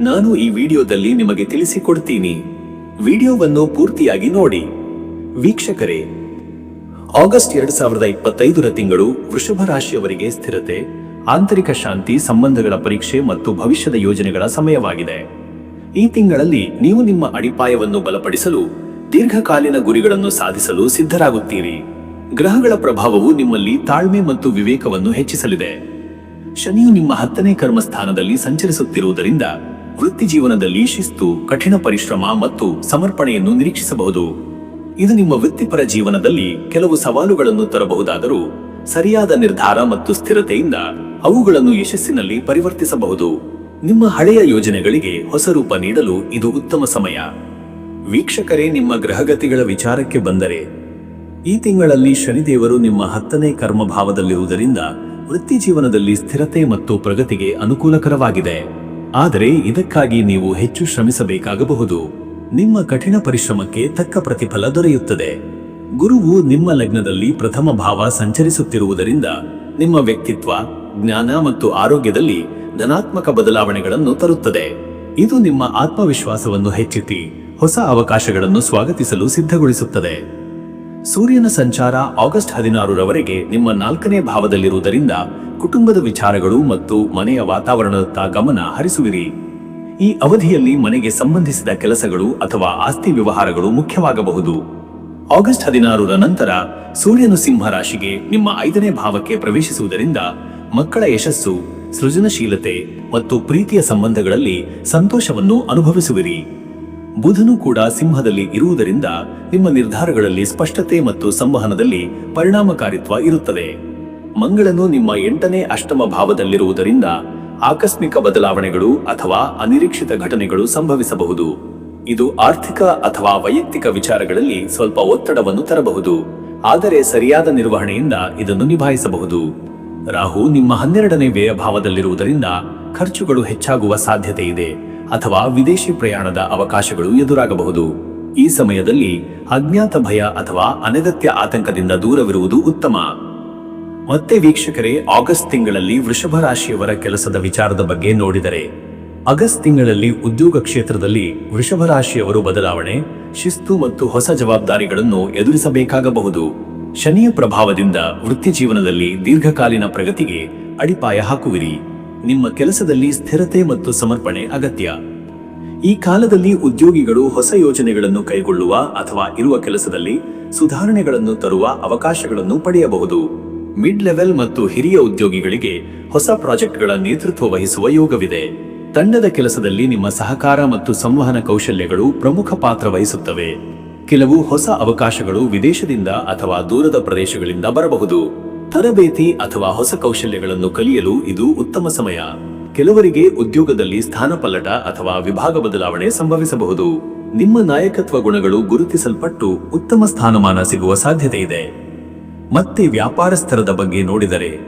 ನಾನು ಈ ವಿಡಿಯೋದಲ್ಲಿ ನಿಮಗೆ ತಿಳಿಸಿಕೊಡ್ತೀನಿ. ವಿಡಿಯೋವನ್ನು ಪೂರ್ತಿಯಾಗಿ ನೋಡಿ. ವೀಕ್ಷಕರೇ, ಆಗಸ್ಟ್ ಎರಡ್ ಸಾವಿರದ ಇಪ್ಪತ್ತೈದರ ತಿಂಗಳು ವೃಷಭ ರಾಶಿಯವರಿಗೆ ಸ್ಥಿರತೆ, ಆಂತರಿಕ ಶಾಂತಿ, ಸಂಬಂಧಗಳ ಪರೀಕ್ಷೆ ಮತ್ತು ಭವಿಷ್ಯದ ಯೋಜನೆಗಳ ಸಮಯವಾಗಿದೆ. ಈ ತಿಂಗಳಲ್ಲಿ ನೀವು ನಿಮ್ಮ ಅಡಿಪಾಯವನ್ನು ಬಲಪಡಿಸಲು, ದೀರ್ಘಕಾಲೀನ ಗುರಿಗಳನ್ನು ಸಾಧಿಸಲು ಸಿದ್ಧರಾಗುತ್ತೀರಿ. ಗ್ರಹಗಳ ಪ್ರಭಾವವು ನಿಮ್ಮಲ್ಲಿ ತಾಳ್ಮೆ ಮತ್ತು ವಿವೇಕವನ್ನು ಹೆಚ್ಚಿಸಲಿದೆ. ಶನಿಯು ನಿಮ್ಮ ಹತ್ತನೇ ಕರ್ಮಸ್ಥಾನದಲ್ಲಿ ಸಂಚರಿಸುತ್ತಿರುವುದರಿಂದ ವೃತ್ತಿ ಜೀವನದಲ್ಲಿ ಶಿಸ್ತು, ಕಠಿಣ ಪರಿಶ್ರಮ ಮತ್ತು ಸಮರ್ಪಣೆಯನ್ನು ನಿರೀಕ್ಷಿಸಬಹುದು. ಇದು ನಿಮ್ಮ ವೃತ್ತಿಪರ ಜೀವನದಲ್ಲಿ ಕೆಲವು ಸವಾಲುಗಳನ್ನು ತರಬಹುದಾದರೂ ಸರಿಯಾದ ನಿರ್ಧಾರ ಮತ್ತು ಸ್ಥಿರತೆಯಿಂದ ಅವುಗಳನ್ನು ಯಶಸ್ಸಿನಲ್ಲಿ ಪರಿವರ್ತಿಸಬಹುದು. ನಿಮ್ಮ ಹಳೆಯ ಯೋಜನೆಗಳಿಗೆ ಹೊಸ ರೂಪ ನೀಡಲು ಇದು ಉತ್ತಮ ಸಮಯ. ವೀಕ್ಷಕರೇ, ನಿಮ್ಮ ಗ್ರಹಗತಿಗಳ ವಿಚಾರಕ್ಕೆ ಬಂದರೆ, ಈ ತಿಂಗಳಲ್ಲಿ ಶನಿದೇವರು ನಿಮ್ಮ ಹತ್ತನೇ ಕರ್ಮಭಾವದಲ್ಲಿರುವುದರಿಂದ ವೃತ್ತಿ ಜೀವನದಲ್ಲಿ ಸ್ಥಿರತೆ ಮತ್ತು ಪ್ರಗತಿಗೆ ಅನುಕೂಲಕರವಾಗಿದೆ. ಆದರೆ ಇದಕ್ಕಾಗಿ ನೀವು ಹೆಚ್ಚು ಶ್ರಮಿಸಬೇಕಾಗಬಹುದು. ನಿಮ್ಮ ಕಠಿಣ ಪರಿಶ್ರಮಕ್ಕೆ ತಕ್ಕ ಪ್ರತಿಫಲ ದೊರೆಯುತ್ತದೆ. ಗುರುವು ನಿಮ್ಮ ಲಗ್ನದಲ್ಲಿ ಪ್ರಥಮ ಭಾವ ಸಂಚರಿಸುತ್ತಿರುವುದರಿಂದ ನಿಮ್ಮ ವ್ಯಕ್ತಿತ್ವ, ಜ್ಞಾನ ಮತ್ತು ಆರೋಗ್ಯದಲ್ಲಿ ಧನಾತ್ಮಕ ಬದಲಾವಣೆಗಳನ್ನು ತರುತ್ತದೆ. ಇದು ನಿಮ್ಮ ಆತ್ಮವಿಶ್ವಾಸವನ್ನು ಹೆಚ್ಚಿಸಿ, ಹೊಸ ಅವಕಾಶಗಳನ್ನು ಸ್ವಾಗತಿಸಲು ಸಿದ್ಧಗೊಳಿಸುತ್ತದೆ. ಸೂರ್ಯನ ಸಂಚಾರ ಆಗಸ್ಟ್ ಹದಿನಾರರವರೆಗೆ ನಿಮ್ಮ ನಾಲ್ಕನೇ ಭಾವದಲ್ಲಿರುವುದರಿಂದ ಕುಟುಂಬದ ವಿಚಾರಗಳು ಮತ್ತು ಮನೆಯ ವಾತಾವರಣದತ್ತ ಗಮನ ಹರಿಸುವಿರಿ. ಈ ಅವಧಿಯಲ್ಲಿ ಮನೆಗೆ ಸಂಬಂಧಿಸಿದ ಕೆಲಸಗಳು ಅಥವಾ ಆಸ್ತಿ ವ್ಯವಹಾರಗಳು ಮುಖ್ಯವಾಗಬಹುದು. ಆಗಸ್ಟ್ ಹದಿನಾರರ ನಂತರ ಸೂರ್ಯನು ಸಿಂಹ ರಾಶಿಗೆ ನಿಮ್ಮ ಐದನೇ ಭಾವಕ್ಕೆ ಪ್ರವೇಶಿಸುವುದರಿಂದ ಮಕ್ಕಳ ಯಶಸ್ಸು, ಸೃಜನಶೀಲತೆ ಮತ್ತು ಪ್ರೀತಿಯ ಸಂಬಂಧಗಳಲ್ಲಿ ಸಂತೋಷವನ್ನು ಅನುಭವಿಸುವಿರಿ. ಬುಧನು ಕೂಡ ಸಿಂಹದಲ್ಲಿ ಇರುವುದರಿಂದ ನಿಮ್ಮ ನಿರ್ಧಾರಗಳಲ್ಲಿ ಸ್ಪಷ್ಟತೆ ಮತ್ತು ಸಂವಹನದಲ್ಲಿ ಪರಿಣಾಮಕಾರಿತ್ವ ಇರುತ್ತದೆ. ಮಂಗಳನು ನಿಮ್ಮ ಎಂಟನೇ ಅಷ್ಟಮ ಭಾವದಲ್ಲಿರುವುದರಿಂದ ಆಕಸ್ಮಿಕ ಬದಲಾವಣೆಗಳು ಅಥವಾ ಅನಿರೀಕ್ಷಿತ ಘಟನೆಗಳು ಸಂಭವಿಸಬಹುದು. ಇದು ಆರ್ಥಿಕ ಅಥವಾ ವೈಯಕ್ತಿಕ ವಿಚಾರಗಳಲ್ಲಿ ಸ್ವಲ್ಪ ಒತ್ತಡವನ್ನು ತರಬಹುದು. ಆದರೆ ಸರಿಯಾದ ನಿರ್ವಹಣೆಯಿಂದ ಇದನ್ನು ನಿಭಾಯಿಸಬಹುದು. ರಾಹು ನಿಮ್ಮ ಹನ್ನೆರಡನೇ ವ್ಯಯ ಭಾವದಲ್ಲಿರುವುದರಿಂದ ಖರ್ಚುಗಳು ಹೆಚ್ಚಾಗುವ ಸಾಧ್ಯತೆ ಇದೆ ಅಥವಾ ವಿದೇಶಿ ಪ್ರಯಾಣದ ಅವಕಾಶಗಳು ಎದುರಾಗಬಹುದು. ಈ ಸಮಯದಲ್ಲಿ ಅಜ್ಞಾತ ಭಯ ಅಥವಾ ಅನಗತ್ಯ ಆತಂಕದಿಂದ ದೂರವಿರುವುದು ಉತ್ತಮ. ಮತ್ತೆ ವೀಕ್ಷಕರೇ, ಆಗಸ್ಟ್ ತಿಂಗಳಲ್ಲಿ ವೃಷಭ ರಾಶಿಯವರ ಕೆಲಸದ ವಿಚಾರದ ಬಗ್ಗೆ ನೋಡಿದರೆ, ಆಗಸ್ಟ್ ತಿಂಗಳಲ್ಲಿ ಉದ್ಯೋಗ ಕ್ಷೇತ್ರದಲ್ಲಿ ವೃಷಭ ರಾಶಿಯವರು ಬದಲಾವಣೆ, ಶಿಸ್ತು ಮತ್ತು ಹೊಸ ಜವಾಬ್ದಾರಿಗಳನ್ನು ಎದುರಿಸಬೇಕಾಗಬಹುದು. ಶನಿಯ ಪ್ರಭಾವದಿಂದ ವೃತ್ತಿ ಜೀವನದಲ್ಲಿ ದೀರ್ಘಕಾಲೀನ ಪ್ರಗತಿಗೆ ಅಡಿಪಾಯ ಹಾಕುವಿರಿ. ನಿಮ್ಮ ಕೆಲಸದಲ್ಲಿ ಸ್ಥಿರತೆ ಮತ್ತು ಸಮರ್ಪಣೆ ಅಗತ್ಯ. ಈ ಕಾಲದಲ್ಲಿ ಉದ್ಯೋಗಿಗಳು ಹೊಸ ಯೋಜನೆಗಳನ್ನು ಕೈಗೊಳ್ಳುವ ಅಥವಾ ಇರುವ ಕೆಲಸದಲ್ಲಿ ಸುಧಾರಣೆಗಳನ್ನು ತರುವ ಅವಕಾಶಗಳನ್ನು ಪಡೆಯಬಹುದು. ಮಿಡ್ ಲೆವೆಲ್ ಮತ್ತು ಹಿರಿಯ ಉದ್ಯೋಗಿಗಳಿಗೆ ಹೊಸ ಪ್ರಾಜೆಕ್ಟ್ಗಳ ನೇತೃತ್ವ ವಹಿಸುವ ಯೋಗವಿದೆ. ತಂಡದ ಕೆಲಸದಲ್ಲಿ ನಿಮ್ಮ ಸಹಕಾರ ಮತ್ತು ಸಂವಹನ ಕೌಶಲ್ಯಗಳು ಪ್ರಮುಖ ಪಾತ್ರ ವಹಿಸುತ್ತವೆ. ಕೆಲವು ಹೊಸ ಅವಕಾಶಗಳು ವಿದೇಶದಿಂದ ಅಥವಾ ದೂರದ ಪ್ರದೇಶಗಳಿಂದ ಬರಬಹುದು. ತರಬೇತಿ ಅಥವಾ ಹೊಸ ಕೌಶಲ್ಯಗಳನ್ನು ಕಲಿಯಲು ಇದು ಉತ್ತಮ ಸಮಯ. ಕೆಲವರಿಗೆ ಉದ್ಯೋಗದಲ್ಲಿ ಸ್ಥಾನಪಲ್ಲಟ ಅಥವಾ ವಿಭಾಗ ಬದಲಾವಣೆ ಸಂಭವಿಸಬಹುದು. ನಿಮ್ಮ ನಾಯಕತ್ವ ಗುಣಗಳು ಗುರುತಿಸಲ್ಪಟ್ಟು ಉತ್ತಮ ಸ್ಥಾನಮಾನ ಸಿಗುವ ಸಾಧ್ಯತೆ ಇದೆ. ಮತ್ತೆ ವ್ಯಾಪಾರಸ್ಥರದ ಬಗ್ಗೆ ನೋಡಿದರೆ,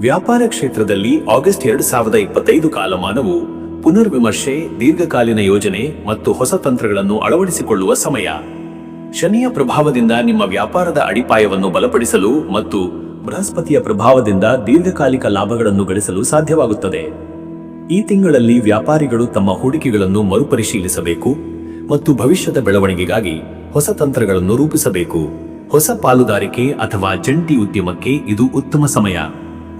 ವ್ಯಾಪಾರ ಕ್ಷೇತ್ರದಲ್ಲಿ ಆಗಸ್ಟ್ ಎರಡು ಸಾವಿರದ ಇಪ್ಪತ್ತೈದು ಕಾಲಮಾನವು ಪುನರ್ವಿಮರ್ಶೆ, ದೀರ್ಘಕಾಲೀನ ಯೋಜನೆ ಮತ್ತು ಹೊಸ ತಂತ್ರಗಳನ್ನು ಅಳವಡಿಸಿಕೊಳ್ಳುವ ಸಮಯ. ಶನಿಯ ಪ್ರಭಾವದಿಂದ ನಿಮ್ಮ ವ್ಯಾಪಾರದ ಅಡಿಪಾಯವನ್ನು ಬಲಪಡಿಸಲು ಮತ್ತು ಬೃಹಸ್ಪತಿಯ ಪ್ರಭಾವದಿಂದ ದೀರ್ಘಕಾಲಿಕ ಲಾಭಗಳನ್ನು ಗಳಿಸಲು ಸಾಧ್ಯವಾಗುತ್ತದೆ. ಈ ತಿಂಗಳಲ್ಲಿ ವ್ಯಾಪಾರಿಗಳು ತಮ್ಮ ಹೂಡಿಕೆಗಳನ್ನು ಮರುಪರಿಶೀಲಿಸಬೇಕು ಮತ್ತು ಭವಿಷ್ಯದ ಬೆಳವಣಿಗೆಗಾಗಿ ಹೊಸ ತಂತ್ರಗಳನ್ನು ರೂಪಿಸಬೇಕು. ಹೊಸ ಪಾಲುದಾರಿಕೆ ಅಥವಾ ಜಂಟಿ ಉದ್ಯಮಕ್ಕೆ ಇದು ಉತ್ತಮ ಸಮಯ.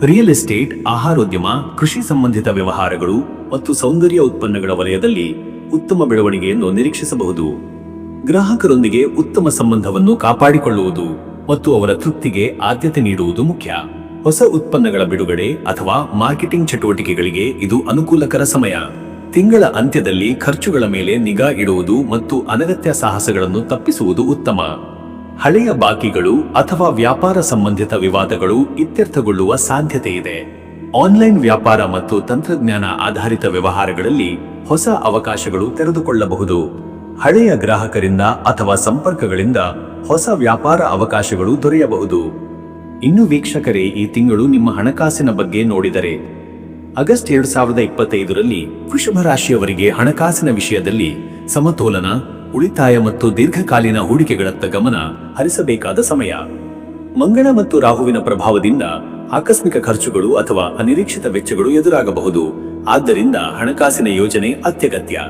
ರಿಯಲ್ ಎಸ್ಟೇಟ್, ಆಹಾರೋದ್ಯಮ, ಕೃಷಿ ಸಂಬಂಧಿತ ವ್ಯವಹಾರಗಳು ಮತ್ತು ಸೌಂದರ್ಯ ಉತ್ಪನ್ನಗಳ ವಲಯದಲ್ಲಿ ಉತ್ತಮ ಬೆಳವಣಿಗೆಯನ್ನು ನಿರೀಕ್ಷಿಸಬಹುದು. ಗ್ರಾಹಕರೊಂದಿಗೆ ಉತ್ತಮ ಸಂಬಂಧವನ್ನು ಕಾಪಾಡಿಕೊಳ್ಳುವುದು ಮತ್ತು ಅವರ ತೃಪ್ತಿಗೆ ಆದ್ಯತೆ ನೀಡುವುದು ಮುಖ್ಯ. ಹೊಸ ಉತ್ಪನ್ನಗಳ ಬಿಡುಗಡೆ ಅಥವಾ ಮಾರ್ಕೆಟಿಂಗ್ ಚಟುವಟಿಕೆಗಳಿಗೆ ಇದು ಅನುಕೂಲಕರ ಸಮಯ. ತಿಂಗಳ ಅಂತ್ಯದಲ್ಲಿ ಖರ್ಚುಗಳ ಮೇಲೆ ನಿಗಾ ಇಡುವುದು ಮತ್ತು ಅನಗತ್ಯ ಸಾಹಸಗಳನ್ನು ತಪ್ಪಿಸುವುದು ಉತ್ತಮ. ಹಳೆಯ ಬಾಕಿಗಳು ಅಥವಾ ವ್ಯಾಪಾರ ಸಂಬಂಧಿತ ವಿವಾದಗಳು ಇತ್ಯರ್ಥಗೊಳ್ಳುವ ಸಾಧ್ಯತೆ ಇದೆ ಆನ್ಲೈನ್ ವ್ಯಾಪಾರ ಮತ್ತು ತಂತ್ರಜ್ಞಾನ ಆಧಾರಿತ ವ್ಯವಹಾರಗಳಲ್ಲಿ ಹೊಸ ಅವಕಾಶಗಳು ತೆರೆದುಕೊಳ್ಳಬಹುದು. ಹಳೆಯ ಗ್ರಾಹಕರಿಂದ ಅಥವಾ ಸಂಪರ್ಕಗಳಿಂದ ಹೊಸ ವ್ಯಾಪಾರ ಅವಕಾಶಗಳು ದೊರೆಯಬಹುದು. ಇನ್ನು ವೀಕ್ಷಕರೇ, ಈ ತಿಂಗಳು ನಿಮ್ಮ ಹಣಕಾಸಿನ ಬಗ್ಗೆ ನೋಡಿದರೆ. ಆಗಸ್ಟ್ ಎರಡು ಸಾವಿರದ ಇಪ್ಪತ್ತೈದರಲ್ಲಿ ವೃಷಭ ರಾಶಿಯವರಿಗೆ ಹಣಕಾಸಿನ ವಿಷಯದಲ್ಲಿ ಸಮತೋಲನ ಉಳಿತಾಯ ಮತ್ತು ದೀರ್ಘಕಾಲೀನ ಹೂಡಿಕೆಗಳತ್ತ ಗಮನ ಹರಿಸಬೇಕಾದ ಸಮಯ. ಮಂಗಳ ಮತ್ತು ರಾಹುವಿನ ಪ್ರಭಾವದಿಂದ ಆಕಸ್ಮಿಕ ಖರ್ಚುಗಳು ಅಥವಾ ಅನಿರೀಕ್ಷಿತ ವೆಚ್ಚಗಳು ಎದುರಾಗಬಹುದು. ಆದ್ದರಿಂದ ಹಣಕಾಸಿನ ಯೋಜನೆ ಅತ್ಯಗತ್ಯ.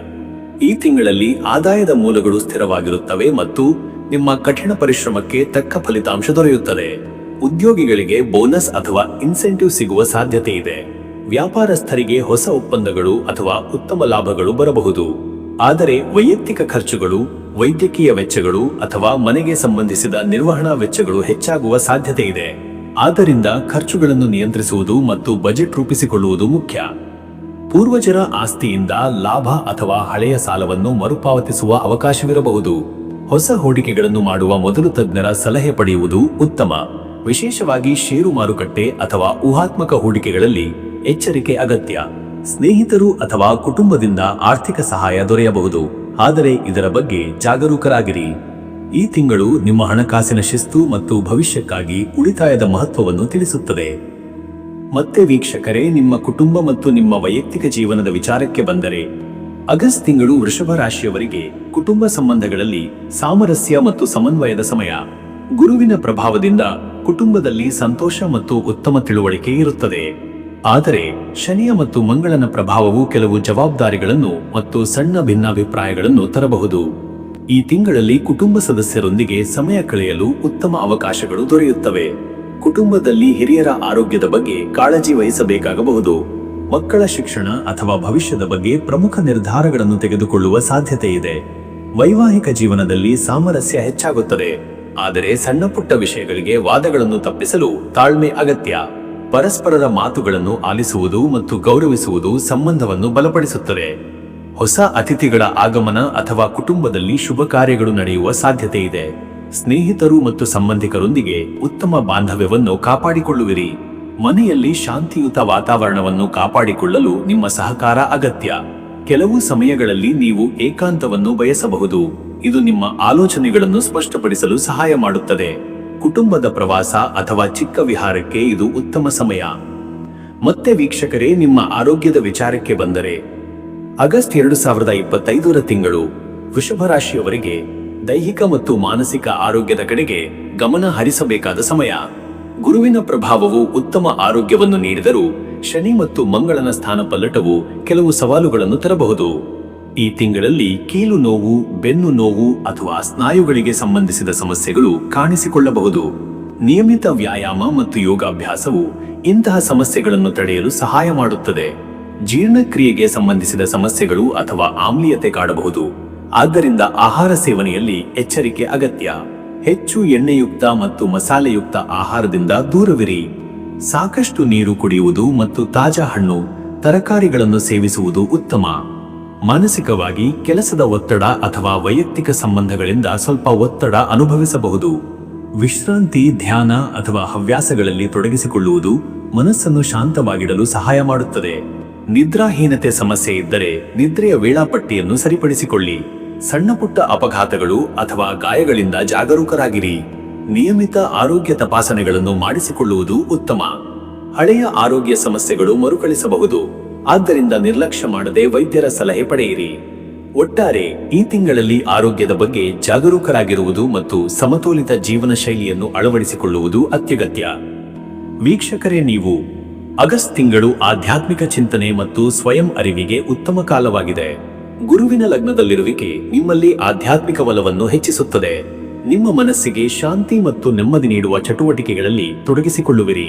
ಈ ತಿಂಗಳಲ್ಲಿ ಆದಾಯದ ಮೂಲಗಳು ಸ್ಥಿರವಾಗಿರುತ್ತವೆ ಮತ್ತು ನಿಮ್ಮ ಕಠಿಣ ಪರಿಶ್ರಮಕ್ಕೆ ತಕ್ಕ ಫಲಿತಾಂಶ ದೊರೆಯುತ್ತದೆ. ಉದ್ಯೋಗಿಗಳಿಗೆ ಬೋನಸ್ ಅಥವಾ ಇನ್ಸೆಂಟಿವ್ ಸಿಗುವ ಸಾಧ್ಯತೆ ಇದೆ. ವ್ಯಾಪಾರಸ್ಥರಿಗೆ ಹೊಸ ಒಪ್ಪಂದಗಳು ಅಥವಾ ಉತ್ತಮ ಲಾಭಗಳು ಬರಬಹುದು. ಆದರೆ ವೈಯಕ್ತಿಕ ಖರ್ಚುಗಳು, ವೈದ್ಯಕೀಯ ವೆಚ್ಚಗಳು ಅಥವಾ ಮನೆಗೆ ಸಂಬಂಧಿಸಿದ ನಿರ್ವಹಣಾ ವೆಚ್ಚಗಳು ಹೆಚ್ಚಾಗುವ ಸಾಧ್ಯತೆ ಇದೆ. ಆದ್ದರಿಂದ ಖರ್ಚುಗಳನ್ನು ನಿಯಂತ್ರಿಸುವುದು ಮತ್ತು ಬಜೆಟ್ ರೂಪಿಸಿಕೊಳ್ಳುವುದು ಮುಖ್ಯ. ಪೂರ್ವಜರ ಆಸ್ತಿಯಿಂದ ಲಾಭ ಅಥವಾ ಹಳೆಯ ಸಾಲವನ್ನು ಮರುಪಾವತಿಸುವ ಅವಕಾಶವಿರಬಹುದು. ಹೊಸ ಹೂಡಿಕೆಗಳನ್ನು ಮಾಡುವ ಮೊದಲು ತಜ್ಞರ ಸಲಹೆ ಪಡೆಯುವುದು ಉತ್ತಮ. ವಿಶೇಷವಾಗಿ ಷೇರು ಮಾರುಕಟ್ಟೆ ಅಥವಾ ಊಹಾತ್ಮಕ ಹೂಡಿಕೆಗಳಲ್ಲಿ ಎಚ್ಚರಿಕೆ ಅಗತ್ಯ. ಸ್ನೇಹಿತರು ಅಥವಾ ಕುಟುಂಬದಿಂದ ಆರ್ಥಿಕ ಸಹಾಯ ದೊರೆಯಬಹುದು. ಆದರೆ ಇದರ ಬಗ್ಗೆ ಜಾಗರೂಕರಾಗಿರಿ. ಈ ತಿಂಗಳು ನಿಮ್ಮ ಹಣಕಾಸಿನ ಶಿಸ್ತು ಮತ್ತು ಭವಿಷ್ಯಕ್ಕಾಗಿ ಉಳಿತಾಯದ ಮಹತ್ವವನ್ನು ತಿಳಿಸುತ್ತದೆ. ಮತ್ತೆ ವೀಕ್ಷಕರೇ, ನಿಮ್ಮ ಕುಟುಂಬ ಮತ್ತು ನಿಮ್ಮ ವೈಯಕ್ತಿಕ ಜೀವನದ ವಿಚಾರಕ್ಕೆ ಬಂದರೆ, ಆಗಸ್ಟ್ ತಿಂಗಳು ವೃಷಭ ರಾಶಿಯವರಿಗೆ ಕುಟುಂಬ ಸಂಬಂಧಗಳಲ್ಲಿ ಸಾಮರಸ್ಯ ಮತ್ತು ಸಮನ್ವಯದ ಸಮಯ. ಗುರುವಿನ ಪ್ರಭಾವದಿಂದ ಕುಟುಂಬದಲ್ಲಿ ಸಂತೋಷ ಮತ್ತು ಉತ್ತಮ ತಿಳುವಳಿಕೆ ಇರುತ್ತದೆ. ಆದರೆ ಶನಿಯ ಮತ್ತು ಮಂಗಳನ ಪ್ರಭಾವವು ಕೆಲವು ಜವಾಬ್ದಾರಿಗಳನ್ನು ಮತ್ತು ಸಣ್ಣ ಭಿನ್ನಾಭಿಪ್ರಾಯಗಳನ್ನು ತರಬಹುದು. ಈ ತಿಂಗಳಲ್ಲಿ ಕುಟುಂಬ ಸದಸ್ಯರೊಂದಿಗೆ ಸಮಯ ಕಳೆಯಲು ಉತ್ತಮ ಅವಕಾಶಗಳು ದೊರೆಯುತ್ತವೆ. ಕುಟುಂಬದಲ್ಲಿ ಹಿರಿಯರ ಆರೋಗ್ಯದ ಬಗ್ಗೆ ಕಾಳಜಿ ವಹಿಸಬೇಕಾಗಬಹುದು. ಮಕ್ಕಳ ಶಿಕ್ಷಣ ಅಥವಾ ಭವಿಷ್ಯದ ಬಗ್ಗೆ ಪ್ರಮುಖ ನಿರ್ಧಾರಗಳನ್ನು ತೆಗೆದುಕೊಳ್ಳುವ ಸಾಧ್ಯತೆ ಇದೆ. ವೈವಾಹಿಕ ಜೀವನದಲ್ಲಿ ಸಾಮರಸ್ಯ ಹೆಚ್ಚಾಗುತ್ತದೆ. ಆದರೆ ಸಣ್ಣಪುಟ್ಟ ವಿಷಯಗಳಿಗೆ ವಾದಗಳನ್ನು ತಪ್ಪಿಸಲು ತಾಳ್ಮೆ ಅಗತ್ಯ. ಪರಸ್ಪರರ ಮಾತುಗಳನ್ನು ಆಲಿಸುವುದು ಮತ್ತು ಗೌರವಿಸುವುದು ಸಂಬಂಧವನ್ನು ಬಲಪಡಿಸುತ್ತದೆ. ಹೊಸ ಅತಿಥಿಗಳ ಆಗಮನ ಅಥವಾ ಕುಟುಂಬದಲ್ಲಿ ಶುಭ ಕಾರ್ಯಗಳು ನಡೆಯುವ ಸಾಧ್ಯತೆ ಇದೆ. ಸ್ನೇಹಿತರು ಮತ್ತು ಸಂಬಂಧಿಕರೊಂದಿಗೆ ಉತ್ತಮ ಬಾಂಧವ್ಯವನ್ನು ಕಾಪಾಡಿಕೊಳ್ಳುವಿರಿ. ಮನೆಯಲ್ಲಿ ಶಾಂತಿಯುತ ವಾತಾವರಣವನ್ನು ಕಾಪಾಡಿಕೊಳ್ಳಲು ನಿಮ್ಮ ಸಹಕಾರ ಅಗತ್ಯ. ಕೆಲವು ಸಮಯಗಳಲ್ಲಿ ನೀವು ಏಕಾಂತವನ್ನು ಬಯಸಬಹುದು. ಇದು ನಿಮ್ಮ ಆಲೋಚನೆಗಳನ್ನು ಸ್ಪಷ್ಟಪಡಿಸಲು ಸಹಾಯ ಮಾಡುತ್ತದೆ. ಕುಟುಂಬದ ಪ್ರವಾಸ ಅಥವಾ ಚಿಕ್ಕ ವಿಹಾರಕ್ಕೆ ಇದು ಉತ್ತಮ ಸಮಯ. ಮತ್ತೆ ವೀಕ್ಷಕರೇ, ನಿಮ್ಮ ಆರೋಗ್ಯದ ವಿಚಾರಕ್ಕೆ ಬಂದರೆ, ಆಗಸ್ಟ್ ಎರಡು ಸಾವಿರದ ಇಪ್ಪತ್ತೈದರ ತಿಂಗಳು ವೃಷಭ ರಾಶಿಯವರಿಗೆ ದೈಹಿಕ ಮತ್ತು ಮಾನಸಿಕ ಆರೋಗ್ಯದ ಕಡೆಗೆ ಗಮನ ಹರಿಸಬೇಕಾದ ಸಮಯ. ಗುರುವಿನ ಪ್ರಭಾವವು ಉತ್ತಮ ಆರೋಗ್ಯವನ್ನು ನೀಡಿದರೂ ಶನಿ ಮತ್ತು ಮಂಗಳನ ಸ್ಥಾನ ಪಲ್ಲಟವು ಕೆಲವು ಸವಾಲುಗಳನ್ನು ತರಬಹುದು. ಈ ತಿಂಗಳಲ್ಲಿ ಕೀಲು ನೋವು, ಬೆನ್ನು ನೋವು ಅಥವಾ ಸ್ನಾಯುಗಳಿಗೆ ಸಂಬಂಧಿಸಿದ ಸಮಸ್ಯೆಗಳು ಕಾಣಿಸಿಕೊಳ್ಳಬಹುದು. ನಿಯಮಿತ ವ್ಯಾಯಾಮ ಮತ್ತು ಯೋಗಾಭ್ಯಾಸವು ಇಂತಹ ಸಮಸ್ಯೆಗಳನ್ನು ತಡೆಯಲು ಸಹಾಯ ಮಾಡುತ್ತದೆ. ಜೀರ್ಣಕ್ರಿಯೆಗೆ ಸಂಬಂಧಿಸಿದ ಸಮಸ್ಯೆಗಳು ಅಥವಾ ಆಮ್ಲೀಯತೆ ಕಾಡಬಹುದು. ಆದ್ದರಿಂದ ಆಹಾರ ಸೇವನೆಯಲ್ಲಿ ಎಚ್ಚರಿಕೆ ಅಗತ್ಯ. ಹೆಚ್ಚು ಎಣ್ಣೆಯುಕ್ತ ಮತ್ತು ಮಸಾಲೆಯುಕ್ತ ಆಹಾರದಿಂದ ದೂರವಿರಿ. ಸಾಕಷ್ಟು ನೀರು ಕುಡಿಯುವುದು ಮತ್ತು ತಾಜಾ ಹಣ್ಣು, ತರಕಾರಿಗಳನ್ನು ಸೇವಿಸುವುದು ಉತ್ತಮ. ಮಾನಸಿಕವಾಗಿ ಕೆಲಸದ ಒತ್ತಡ ಅಥವಾ ವೈಯಕ್ತಿಕ ಸಂಬಂಧಗಳಿಂದ ಸ್ವಲ್ಪ ಒತ್ತಡ ಅನುಭವಿಸಬಹುದು. ವಿಶ್ರಾಂತಿ, ಧ್ಯಾನ ಅಥವಾ ಹವ್ಯಾಸಗಳಲ್ಲಿ ತೊಡಗಿಸಿಕೊಳ್ಳುವುದು ಮನಸ್ಸನ್ನು ಶಾಂತವಾಗಿಡಲು ಸಹಾಯ ಮಾಡುತ್ತದೆ. ನಿದ್ರಾಹೀನತೆ ಸಮಸ್ಯೆ ಇದ್ದರೆ ನಿದ್ರೆಯ ವೇಳಾಪಟ್ಟಿಯನ್ನು ಸರಿಪಡಿಸಿಕೊಳ್ಳಿ. ಸಣ್ಣಪುಟ್ಟ ಅಪಘಾತಗಳು ಅಥವಾ ಗಾಯಗಳಿಂದ ಜಾಗರೂಕರಾಗಿರಿ. ನಿಯಮಿತ ಆರೋಗ್ಯ ತಪಾಸಣೆಗಳನ್ನು ಮಾಡಿಸಿಕೊಳ್ಳುವುದು ಉತ್ತಮ. ಹಳೆಯ ಆರೋಗ್ಯ ಸಮಸ್ಯೆಗಳು ಮರುಕಳಿಸಬಹುದು. ಆದ್ದರಿಂದ ನಿರ್ಲಕ್ಷ್ಯ ಮಾಡದೆ ವೈದ್ಯರ ಸಲಹೆ ಪಡೆಯಿರಿ. ಒಟ್ಟಾರೆ, ಈ ತಿಂಗಳಲ್ಲಿ ಆರೋಗ್ಯದ ಬಗ್ಗೆ ಜಾಗರೂಕರಾಗಿರುವುದು ಮತ್ತು ಸಮತೋಲಿತ ಜೀವನ ಶೈಲಿಯನ್ನು ಅಳವಡಿಸಿಕೊಳ್ಳುವುದು ಅತ್ಯಗತ್ಯ. ವೀಕ್ಷಕರೇ, ನೀವು ಆಗಸ್ಟ್ ತಿಂಗಳು ಆಧ್ಯಾತ್ಮಿಕ ಚಿಂತನೆ ಮತ್ತು ಸ್ವಯಂ ಅರಿವಿಗೆ ಉತ್ತಮ ಕಾಲವಾಗಿದೆ. ಗುರುವಿನ ಲಗ್ನದಲ್ಲಿರುವಿಕೆ ನಿಮ್ಮಲ್ಲಿ ಆಧ್ಯಾತ್ಮಿಕ ಬಲವನ್ನು ಹೆಚ್ಚಿಸುತ್ತದೆ. ನಿಮ್ಮ ಮನಸ್ಸಿಗೆ ಶಾಂತಿ ಮತ್ತು ನೆಮ್ಮದಿ ನೀಡುವ ಚಟುವಟಿಕೆಗಳಲ್ಲಿ ತೊಡಗಿಸಿಕೊಳ್ಳುವಿರಿ.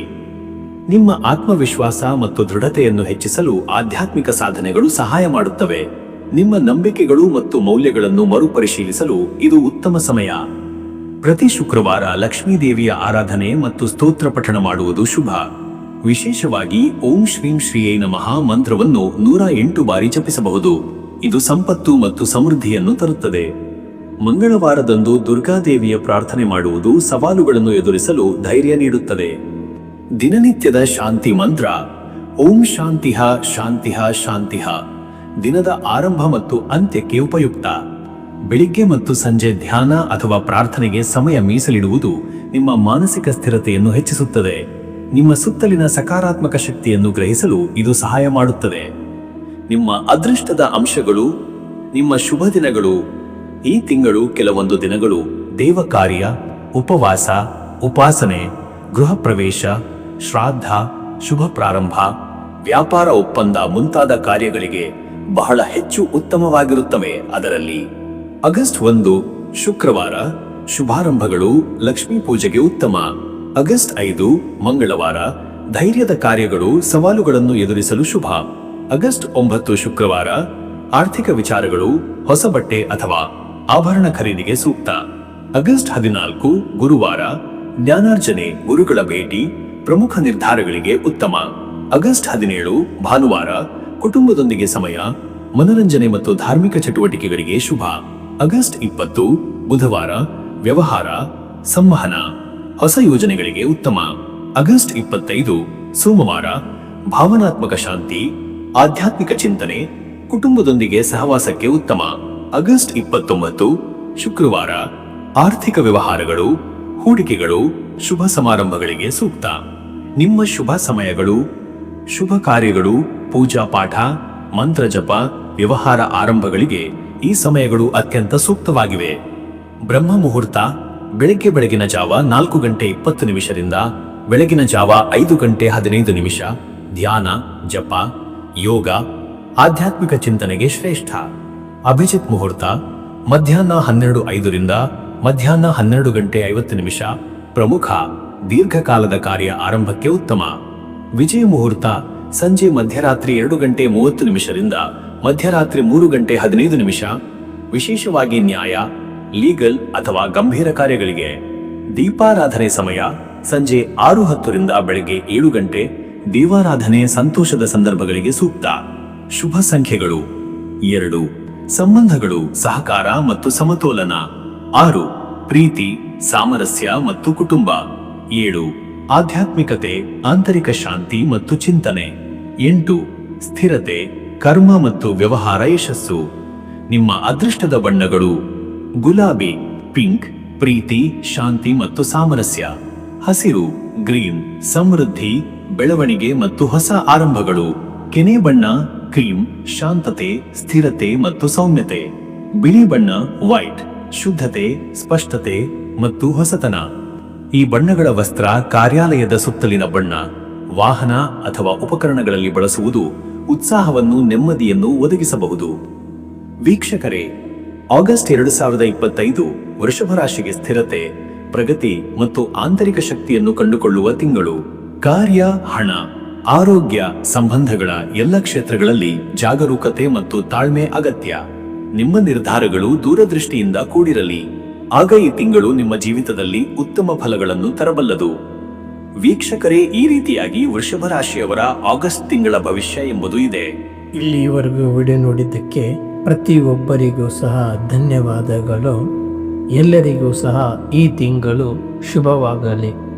ನಿಮ್ಮ ಆತ್ಮವಿಶ್ವಾಸ ಮತ್ತು ದೃಢತೆಯನ್ನು ಹೆಚ್ಚಿಸಲು ಆಧ್ಯಾತ್ಮಿಕ ಸಾಧನೆಗಳು ಸಹಾಯ ಮಾಡುತ್ತವೆ. ನಿಮ್ಮ ನಂಬಿಕೆಗಳು ಮತ್ತು ಮೌಲ್ಯಗಳನ್ನು ಮರುಪರಿಶೀಲಿಸಲು ಇದು ಉತ್ತಮ ಸಮಯ. ಪ್ರತಿ ಶುಕ್ರವಾರ ಲಕ್ಷ್ಮೀದೇವಿಯ ಆರಾಧನೆ ಮತ್ತು ಸ್ತೋತ್ರ ಪಠಣ ಮಾಡುವುದು ಶುಭ. ವಿಶೇಷವಾಗಿ ಓಂ ಶ್ರೀಂ ಶ್ರೀಯೈ ನಮಃ ಮಂತ್ರವನ್ನು ನೂರ ಎಂಟು ಬಾರಿ ಜಪಿಸಬಹುದು. ಇದು ಸಂಪತ್ತು ಮತ್ತು ಸಮೃದ್ಧಿಯನ್ನು ತರುತ್ತದೆ. ಮಂಗಳವಾರದಂದು ದುರ್ಗಾದೇವಿಯ ಪ್ರಾರ್ಥನೆ ಮಾಡುವುದು ಸವಾಲುಗಳನ್ನು ಎದುರಿಸಲು ಧೈರ್ಯ ನೀಡುತ್ತದೆ. ದಿನನಿತ್ಯದ ಶಾಂತಿ ಮಂತ್ರ. ಓಂ ಶಾಂತಿಹ ಶಾಂತಿಹ ಶಾಂತಿಹ ದಿನದ ಆರಂಭ ಮತ್ತು ಅಂತ್ಯಕ್ಕೆ ಉಪಯುಕ್ತ. ಬೆಳಿಗ್ಗೆ ಮತ್ತು ಸಂಜೆ ಧ್ಯಾನ ಅಥವಾ ಪ್ರಾರ್ಥನೆಗೆ ಸಮಯ ಮೀಸಲಿಡುವುದು ನಿಮ್ಮ ಮಾನಸಿಕ ಸ್ಥಿರತೆಯನ್ನು ಹೆಚ್ಚಿಸುತ್ತದೆ. ನಿಮ್ಮ ಸುತ್ತಲಿನ ಸಕಾರಾತ್ಮಕ ಶಕ್ತಿಯನ್ನು ಗ್ರಹಿಸಲು ಇದು ಸಹಾಯ ಮಾಡುತ್ತದೆ. ನಿಮ್ಮ ಅದೃಷ್ಟದ ಅಂಶಗಳು, ನಿಮ್ಮ ಶುಭ ದಿನಗಳು, ಈ ತಿಂಗಳು ಕೆಲವೊಂದು ದಿನಗಳು ದೇವ ಕಾರ್ಯ ಉಪವಾಸ, ಉಪಾಸನೆ ಗೃಹ ಪ್ರವೇಶ ಶ್ರಾದ್ದ ಶುಭ ಪ್ರಾರಂಭ, ವ್ಯಾಪಾರ ಒಪ್ಪಂದ ಮುಂತಾದ ಕಾರ್ಯಗಳಿಗೆ ಬಹಳ ಹೆಚ್ಚು ಉತ್ತಮವಾಗಿರುತ್ತವೆ. ಅದರಲ್ಲಿ ಆಗಸ್ಟ್ ಒಂದು, ಶುಕ್ರವಾರ, ಶುಭಾರಂಭಗಳು ಲಕ್ಷ್ಮೀ ಪೂಜೆಗೆ ಉತ್ತಮ. ಆಗಸ್ಟ್ ಐದು, ಮಂಗಳವಾರ, ಧೈರ್ಯದ ಕಾರ್ಯಗಳು ಸವಾಲುಗಳನ್ನು ಎದುರಿಸಲು ಶುಭ. ಆಗಸ್ಟ್ ಒಂಬತ್ತು, ಶುಕ್ರವಾರ, ಆರ್ಥಿಕ ವಿಚಾರಗಳು ಹೊಸ ಬಟ್ಟೆ ಅಥವಾ ಆಭರಣ ಖರೀದಿಗೆ ಸೂಕ್ತ. ಆಗಸ್ಟ್ ಹದಿನಾಲ್ಕು, ಗುರುವಾರ, ಜ್ಞಾನಾರ್ಜನೆ, ಗುರುಗಳ ಭೇಟಿ ಪ್ರಮುಖ ನಿರ್ಧಾರಗಳಿಗೆ ಉತ್ತಮ. ಆಗಸ್ಟ್ ಹದಿನೇಳು, ಭಾನುವಾರ, ಕುಟುಂಬದೊಂದಿಗೆ ಸಮಯ, ಮನರಂಜನೆ ಮತ್ತು ಧಾರ್ಮಿಕ ಚಟುವಟಿಕೆಗಳಿಗೆ ಶುಭ. ಆಗಸ್ಟ್ ಇಪ್ಪತ್ತು, ಬುಧವಾರ, ವ್ಯವಹಾರ, ಸಂವಹನ, ಹೊಸ ಯೋಜನೆಗಳಿಗೆ ಉತ್ತಮ. ಆಗಸ್ಟ್ ಇಪ್ಪತ್ತೈದು, ಸೋಮವಾರ, ಭಾವನಾತ್ಮಕ ಶಾಂತಿ, ಆಧ್ಯಾತ್ಮಿಕ ಚಿಂತನೆ, ಕುಟುಂಬದೊಂದಿಗೆ ಸಹವಾಸಕ್ಕೆ ಉತ್ತಮ. ಆಗಸ್ಟ್ ಇಪ್ಪತ್ತೊಂಬತ್ತು, ಶುಕ್ರವಾರ, ಆರ್ಥಿಕ ವ್ಯವಹಾರಗಳು, ಹೂಡಿಕೆಗಳು, ಶುಭ ಸಮಾರಂಭಗಳಿಗೆ ಸೂಕ್ತ. ನಿಮ್ಮ ಶುಭ ಸಮಯಗಳು, ಶುಭ ಕಾರ್ಯಗಳು, ಪೂಜಾ ಪಾಠ, ಮಂತ್ರ ಜಪ, ವ್ಯವಹಾರ ಆರಂಭಗಳಿಗೆ ಈ ಸಮಯಗಳು ಅತ್ಯಂತ ಸೂಕ್ತವಾಗಿವೆ. ಬ್ರಹ್ಮ ಮುಹೂರ್ತ, ಬೆಳಗ್ಗೆ ಬೆಳಗಿನ ಜಾವ ನಾಲ್ಕು ಗಂಟೆ ಇಪ್ಪತ್ತು ನಿಮಿಷದಿಂದ ಬೆಳಗಿನ ಜಾವ ಐದು ಗಂಟೆ ಹದಿನೈದು ನಿಮಿಷ ಧ್ಯಾನ, ಜಪ, ಯೋಗ, ಆಧ್ಯಾತ್ಮಿಕ ಚಿಂತನೆಗೆ ಶ್ರೇಷ್ಠ. ಅಭಿಜಿತ್ ಮುಹೂರ್ತ, ಮಧ್ಯಾಹ್ನ ಹನ್ನೆರಡು ಐದರಿಂದ ಮಧ್ಯಾಹ್ನ ಹನ್ನೆರಡು ಗಂಟೆ ಐವತ್ತು ನಿಮಿಷ ಪ್ರಮುಖ. ದೀರ್ಘಕಾಲದ ಕಾರ್ಯ ಆರಂಭಕ್ಕೆ ಉತ್ತಮ. ವಿಜಯ ಮುಹೂರ್ತ ಸಂಜೆ ಮಧ್ಯರಾತ್ರಿ ಎರಡು ಗಂಟೆ ಮೂವತ್ತು ನಿಮಿಷದಿಂದ ಮಧ್ಯರಾತ್ರಿ ಮೂರು ಗಂಟೆ ಹದಿನೈದು ನಿಮಿಷ. ವಿಶೇಷವಾಗಿ ನ್ಯಾಯ, ಲೀಗಲ್ ಅಥವಾ ಗಂಭೀರ ಕಾರ್ಯಗಳಿಗೆ. ದೀಪಾರಾಧನೆ ಸಮಯ ಸಂಜೆ ಆರು ಹತ್ತರಿಂದ ಬೆಳಗ್ಗೆ ಏಳು ಗಂಟೆ. ದೀವಾರಾಧನೆ ಸಂತೋಷದ ಸಂದರ್ಭಗಳಿಗೆ ಸೂಕ್ತ. ಶುಭ ಸಂಖ್ಯೆಗಳು ಎರಡು. ಸಂಬಂಧಗಳು ಸಹಕಾರ ಮತ್ತು ಸಮತೋಲನ. ಆರು. ಪ್ರೀತಿ, ಸಾಮರಸ್ಯ ಮತ್ತು ಕುಟುಂಬ. ಏಳು. ಆಧ್ಯಾತ್ಮಿಕತೆ, ಆಂತರಿಕ ಶಾಂತಿ ಮತ್ತು ಚಿಂತನೆ. ಎಂಟು. ಸ್ಥಿರತೆ, ಕರ್ಮ ಮತ್ತು ವ್ಯವಹಾರ ಯಶಸ್ಸು. ನಿಮ್ಮ ಅದೃಷ್ಟದ ಬಣ್ಣಗಳು ಗುಲಾಬಿ, ಪಿಂಕ್, ಪ್ರೀತಿ, ಶಾಂತಿ ಮತ್ತು ಸಾಮರಸ್ಯ. ಹಸಿರು, ಗ್ರೀನ್, ಸಮೃದ್ಧಿ, ಬೆಳವಣಿಗೆ ಮತ್ತು ಹೊಸ ಆರಂಭಗಳು. ಕೆನೆ ಬಣ್ಣ, ಕ್ರೀಮ್, ಶಾಂತತೆ, ಸ್ಥಿರತೆ ಮತ್ತು ಸೌಮ್ಯತೆ. ಬಿಳಿ ಬಣ್ಣ, ವೈಟ್, ಶುದ್ಧತೆ, ಸ್ಪಷ್ಟತೆ ಮತ್ತು ಹೊಸತನ. ಈ ಬಣ್ಣಗಳ ವಸ್ತ್ರ ಕಾರ್ಯಾಲಯದ ಸುತ್ತಲಿನ ಬಣ್ಣ, ವಾಹನ ಅಥವಾ ಉಪಕರಣಗಳಲ್ಲಿ ಬಳಸುವುದು ಉತ್ಸಾಹವನ್ನು, ನೆಮ್ಮದಿಯನ್ನು ಒದಗಿಸಬಹುದು. ವೀಕ್ಷಕರೇ, ಆಗಸ್ಟ್ ಎರಡು ಸಾವಿರದ ಇಪ್ಪತ್ತೈದು ವೃಷಭ ರಾಶಿಗೆ ಸ್ಥಿರತೆ, ಪ್ರಗತಿ ಮತ್ತು ಆಂತರಿಕ ಶಕ್ತಿಯನ್ನು ಕಂಡುಕೊಳ್ಳುವ ತಿಂಗಳು. ಕಾರ್ಯ, ಹಣ, ಆರೋಗ್ಯ ಸಂಬಂಧಗಳ ಎಲ್ಲ ಕ್ಷೇತ್ರಗಳಲ್ಲಿ ಜಾಗರೂಕತೆ ಮತ್ತು ತಾಳ್ಮೆ ಅಗತ್ಯ. ನಿಮ್ಮ ನಿರ್ಧಾರಗಳು ದೂರದೃಷ್ಟಿಯಿಂದ ಕೂಡಿರಲಿ. ಆಗ ಈ ತಿಂಗಳು ನಿಮ್ಮ ಜೀವಿತದಲ್ಲಿ ಉತ್ತಮ ಫಲಗಳನ್ನು ತರಬಲ್ಲದು. ವೀಕ್ಷಕರೇ, ಈ ರೀತಿಯಾಗಿ ವೃಷಭ ರಾಶಿಯವರ ಆಗಸ್ಟ್ ತಿಂಗಳ ಭವಿಷ್ಯ ಎಂಬುದು ಇದೆ. ಇಲ್ಲಿವರೆಗೂ ವಿಡಿಯೋ ನೋಡಿದ್ದಕ್ಕೆ ಪ್ರತಿಯೊಬ್ಬರಿಗೂ ಸಹ ಧನ್ಯವಾದಗಳು. ಎಲ್ಲರಿಗೂ ಸಹ ಈ ತಿಂಗಳು ಶುಭವಾಗಲಿ.